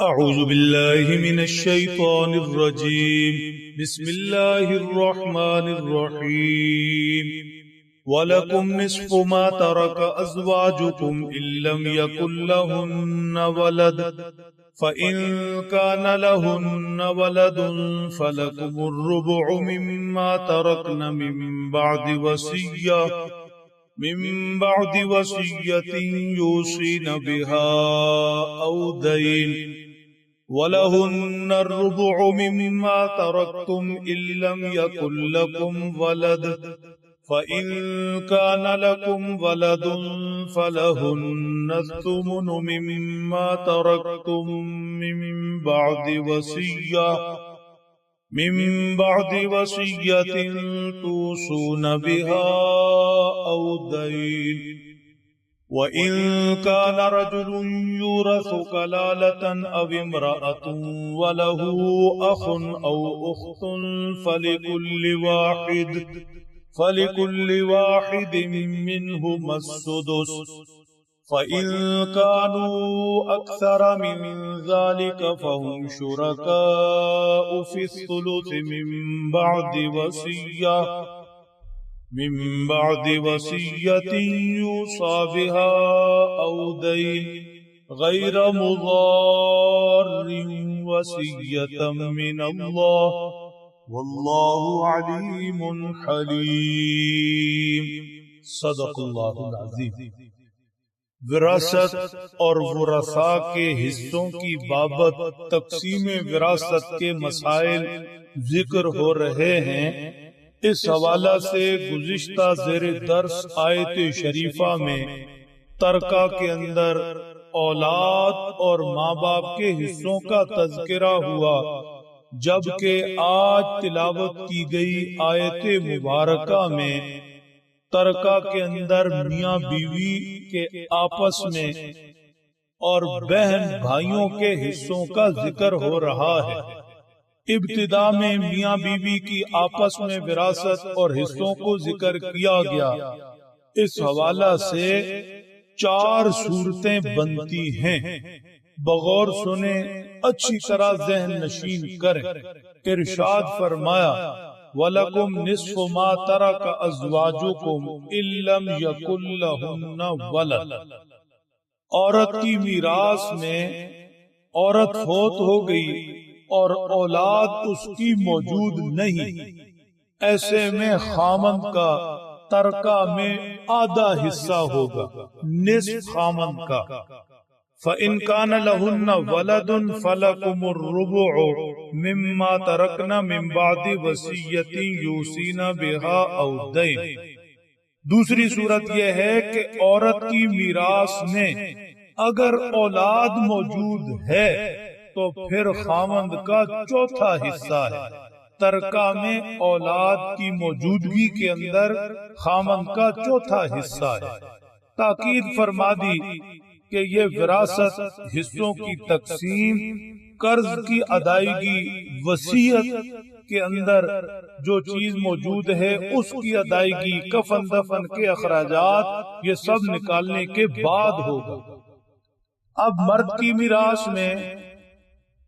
أعوذ بالله من الشيطان الرجيم. بسم الله الرحمن الرحيم. ولكم نصف ما ترك أزواجكم إن لم يكن لهن ولد. فإن كان لهن ولد فلكم الربع مما تركن من بعد وصية. من بعد وصية يوصين بها أو دين. ولهن الربع مما تركتم إن لم يكن لكم ولد. فإن كان لكم ولد فلهن الثمن مما تركتم من بعد وصية. من بعد وصية توصون بها أو دين. وإن كان رجل يورث كلالة أو امرأة وله أخ أو أخت فلكل واحد فلكل واحد منهما السدس فإن كانوا أكثر من ذلك فهم شركاء في الثلث من بعد وصية من بعد وصية يوصى بها أو دين غير مضار وصية من الله والله عليم حليم. صدق الله العظيم. وراثت اور ورثاء کے حصوں کی بابت تقسیم وراثت کے مسائل ذکر ہو رہے ہیں اس حوالہ سے گزشتہ زیر درس آیت شریفہ میں ترکہ کے اندر اولاد اور ماں باپ کے حصوں کا تذکرہ ہوا، جبکہ آج تلاوت کی گئی آیت مبارکہ میں ترکہ کے اندر میاں بیوی کے آپس میں اور بہن بھائیوں کے حصوں کا ذکر ہو رہا ہے۔ ابتدا میں میاں بیوی کی آپس میں وراثت اور حصوں کو ذکر کیا گیا۔ اس حوالہ سے چار صورتیں بنتی ہیں۔ بغور سنے اچھی طرح ذہن نشین کریں ارشاد فرمایا، وَلَكُمْ نِصْفُ مَا تَرَكَ أَزْوَاجُكُمْ إِلَّمْ يَكُلْ لَهُنَّ وَلَدْ۔ عورت کی میراث میں عورت فوت ہو گئی۔ اور اولاد اس کی موجود نہیں۔ ایسے میں خامن کا ترکہ میں آدھا حصہ ہوگا، نصف خامن کا۔ فَإِن كَانَ لَهُنَّ وَلَدٌ فَلَكُمُ الرُّبُعُ مِمَّا تَرَكْنَ مِن بَعْدِ وَصِيَّةٍ يُوصِينَ بِهَا أَوْ دَيْنٍ دوسری صورت یہ ہے کہ عورت کی میراث میں اگر اولاد موجود ہے تو پھر خامند کا چوتھا حصہ ہے۔ ترکہ میں اولاد کی موجودگی کے اندر خامند کا چوتھا حصہ ہے۔ تاکید فرما دی کہ یہ وراثت حصوں کی تقسیم، قرض کی ادائیگی وسیعت کے اندر جو چیز موجود ہے، اس کی ادائیگی، کفن دفن کے اخراجات، یہ سب نکالنے کے بعد ہوگا۔ اب مرد کی میراث میں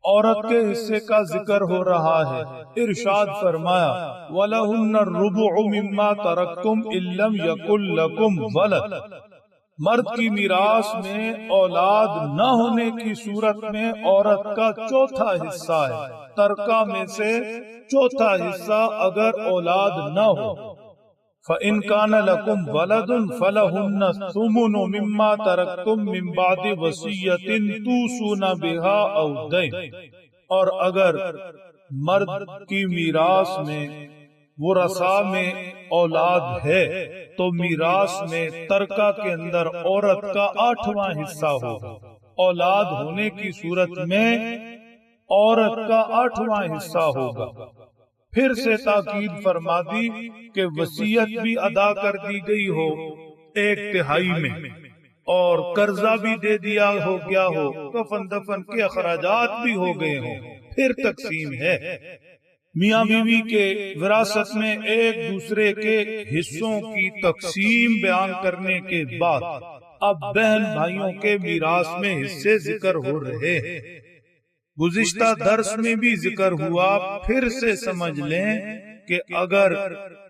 عورت کے حصے کا ذکر ہو رہا ہے۔ ارشاد فرمایا، وَلَهُنَّ الرُّبُعُ مِمَّا تَرَكْتُمْ إِلَّمْ يَكُلْ لَكُمْ وَلَدْ۔ مرد کی میراث میں اولاد نہ ہونے کی صورت میں عورت کا چوتھا حصہ ہے۔ ترکہ میں سے چوتھا حصہ اگر اولاد نہ ہو۔ فَإِن كَانَ لَكُمْ وَلَدٌ فَلَهُنَّ ثُمُنُ مِمَّا تَرَكْتُم مِّن بَعْدِ وَصِيَّةٍ تُوصُونَ بِهَا أَوْ دَيْنٍ۔ اور اگر مرد کی میراث میں وہ رسا میں اولاد ہے تو میراث میں ترکہ کے اندر عورت کا آٹھواں حصہ ہوگا۔ اولاد ہونے کی صورت میں عورت کا آٹھواں حصہ ہوگا۔ پھر سے تاکید فرما دی کہ وسیعت بھی ادا کر دی گئی ہو ایک تہائی میں اور قرضہ بھی دے دیا ہو گیا ہو کفن دفن کے اخراجات بھی ہو گئے ہوں۔ پھر تقسیم ہے۔ میاں بیوی کے وراثت میں ایک دوسرے کے حصوں کی تقسیم بیان کرنے کے بعد اب بہن بھائیوں کے میراث میں حصے ذکر ہو رہے ہیں۔ گزشتہ درس میں بھی ذکر ہوا پھر سے سمجھ لیں کہ اگر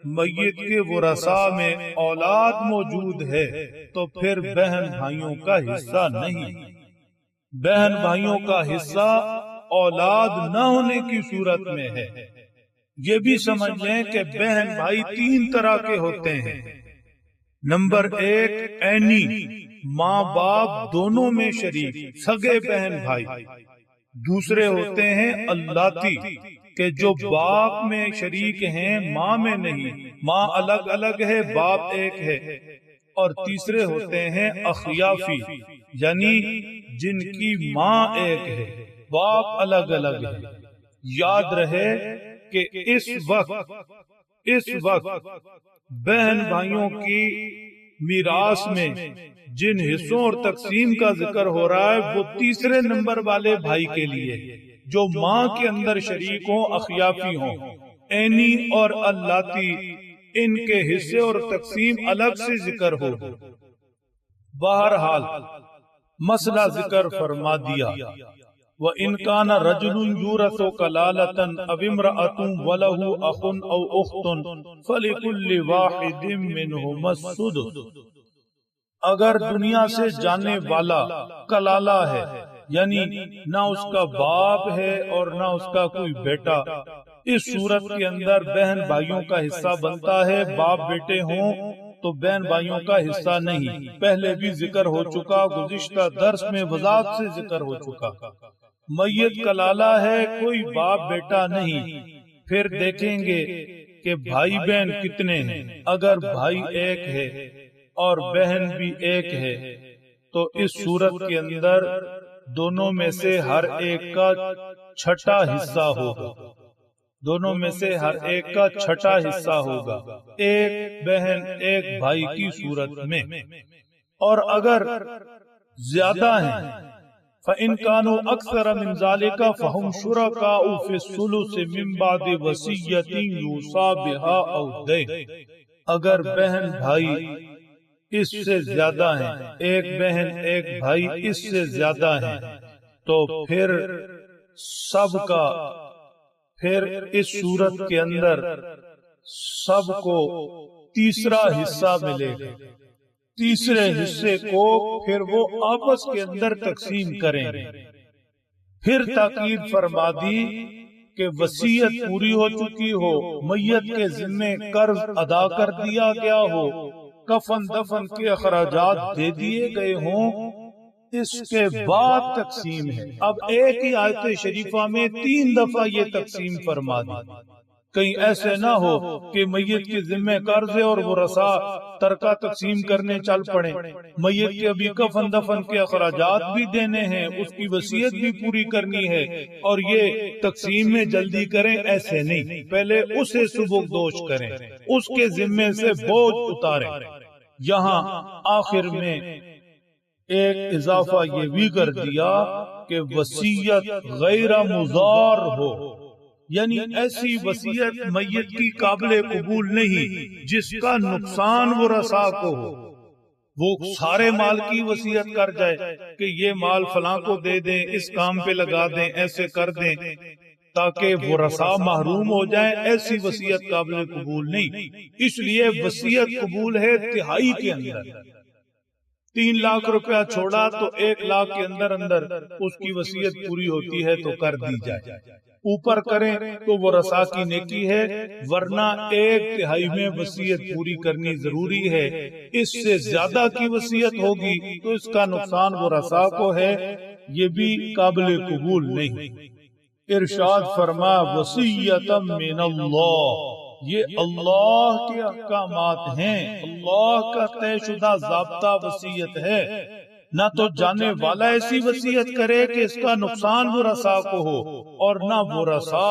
میت کے ورثا میں اولاد موجود ہے تو پھر بہن بھائیوں کا حصہ نہیں۔ بہن بھائیوں کا حصہ اولاد نہ ہونے کی صورت میں ہے۔ یہ بھی سمجھ لیں کہ بہن بھائی تین طرح کے ہوتے ہیں۔ نمبر ایک اینی۔ ماں باپ دونوں میں شریک سگے بہن بھائی۔ دوسرے ہوتے ہیں اللہ کہ جو باپ میں شریک ہیں ماں میں نہیں ماں الگ الگ ہے باپ ایک ہے۔ اور تیسرے ہوتے ہیں اخیافی یعنی جن کی ماں ایک ہے باپ الگ الگ ہے۔ یاد رہے کہ اس وقت اس وقت بہن بھائیوں کی میراث میں جن حصوں اور تقسیم کا ذکر ہو رہا ہے، وہ تیسرے نمبر والے بھائی کے لیے، جو ماں کے اندر شریک ہوں اخیافی ہوں۔ اینی اور اللہ ان کے حصے اور تقسیم الگ سے ذکر ہو۔ بہرحال، مسئلہ ذکر فرما دیا۔ وہ انکان رجل یورث کلالتن اب امرأة وله اخ او اخت فلكل واحد منهما السدس۔ اگر دنیا سے جانے والا کلالہ ہے یعنی نہ اس کا باپ ہے اور نہ اس کا کوئی بیٹا اس صورت کے اندر بہن بھائیوں کا حصہ بنتا ہے باپ بیٹے ہوں تو بہن بھائیوں کا حصہ نہیں۔ پہلے بھی ذکر ہو چکا گزشتہ درس میں وضاحت سے ذکر ہو چکا۔ میت کا لالا ہے، کوئی باپ بیٹا نہیں۔ پھر دیکھیں گے کہ بھائی بہن کتنے ہیں۔ اگر بھائی ایک ہے اور بہن بھی ایک ہے، تو اس صورت کے اندر دونوں میں سے ہر ایک کا چھٹا حصہ ہوگا۔ دونوں میں سے ہر ایک کا چھٹا حصہ ہوگا۔ ایک بہن، ایک بھائی کی صورت میں۔ اور اگر زیادہ ہیں فَإِن كَانُوا أَكْثَرَ مِنْ ذَلِكَ فَهُمْ شُرَكَاءُ فِي الثُّلُثِ مِنْ بَعْدِ وَصِيَّةٍ يُوصَى بِهَا أَوْ دَيْنٍ اگر بہن بھائی اس سے زیادہ ہیں ایک بہن ایک بھائی اس سے زیادہ ہیں۔ تو پھر سب کا پھر اس صورت کے اندر سب کو تیسرا حصہ ملے گا۔ تیسرے حصے کو پھر وہ آپس کے اندر تقسیم کریں۔ پھر تاکید فرما دی کہ وسیعت پوری ہو چکی ہو، میت کے ذمے قرض ادا کر دیا گیا ہو، کفن دفن کے اخراجات دے دیے گئے ہوں۔ اس کے بعد تقسیم ہے۔ اب ایک ہی آیت شریفہ میں تین دفعہ یہ تقسیم فرما دی۔ کہیں ایسے نہ ہو کہ میت کے ذمہ قرض اور وہ رسا ترکہ تقسیم کرنے چل پڑے۔ میت کے ابھی کفن دفن کے اخراجات بھی دینے ہیں اس کی وسیعت بھی پوری کرنی ہے۔ اور یہ تقسیم میں جلدی کریں ایسے نہیں۔ پہلے اسے سبک دوش کریں اس کے ذمے سے بوجھ اتاریں۔ یہاں آخر میں ایک اضافہ یہ بھی کر دیا کہ وسیعت غیر مزار ہو یعنی ایسی وسیعت میت کی قابل قبول نہیں جس کا نقصان وہ رسا کو ہو۔ وہ سارے مال کی وسیعت کر جائے کہ یہ مال فلاں کو دے دیں اس کام پہ لگا دیں ایسے کر دیں تاکہ وہ رسا محروم ہو جائے ایسی وسیعت قابل قبول نہیں۔ اس لیے وسیعت قبول ہے تہائی کے اندر۔ تین لاکھ روپیہ چھوڑا تو ایک لاکھ کے اندر اندر اس کی وسیعت پوری ہوتی ہے تو کر دی جائے اوپر کریں تو وہ رسا کی نیکی ہے، ورنہ ایک تہائی میں وسیعت پوری کرنی ضروری ہے۔ اس سے زیادہ کی وسیعت ہوگی تو اس کا نقصان وہ رسا کو ہے، یہ بھی قابل قبول نہیں۔ ارشاد فرما وسیعت من اللہ۔ یہ اللہ کے احکامات ہیں۔ اللہ کا طے شدہ ضابطہ وسیعت ہے۔ نہ تو جانے والا ایسی وسیعت کرے کہ اس کا نقصان وہ رسا کو ہو اور نہ وہ رسا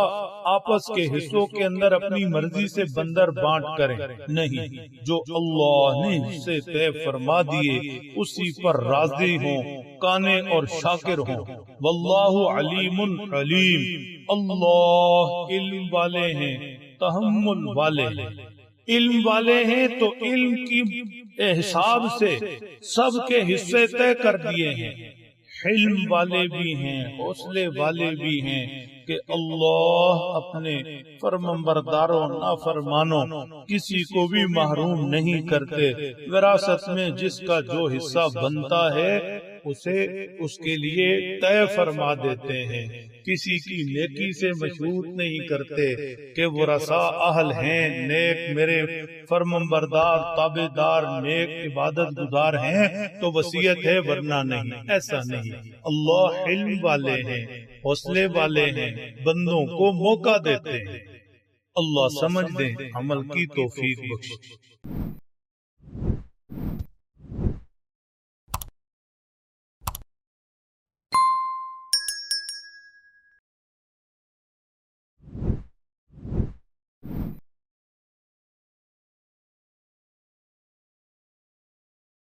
آپس کے حصوں کے اندر اپنی مرضی سے بندر بانٹ کرے نہیں، جو اللہ نے سے طے فرما دیے، اسی پر راضی ہوں، کانے اور شاکر ہوں۔ واللہ علیم علیم۔ اللہ علم والے ہیں، تحمل والے علم والے ہیں تو علم کی حساب سے سب کے حصے طے کر دیے ہیں۔ حلم والے بھی ہیں، حوصلے والے بھی ہیں کہ اللہ اپنے فرمبرداروں نافرمانوں کسی کو بھی محروم نہیں کرتے۔ وراثت میں جس کا جو حصہ بنتا ہے، اسے اس کے لیے طے فرما دیتے ہیں۔ کسی کی نیکی سے مشہور نہیں کرتے کہ وہ رسا اہل ہیں نیک میرے فرمبردار تابے دار نیک عبادت گزار ہیں تو وسیعت ہے ورنہ نہیں ایسا نہیں۔ اللہ علم والے ہیں حوصلے والے ہیں بندوں کو موقع دیتے ہیں۔ اللہ سمجھ دیں عمل کی توفیق بخش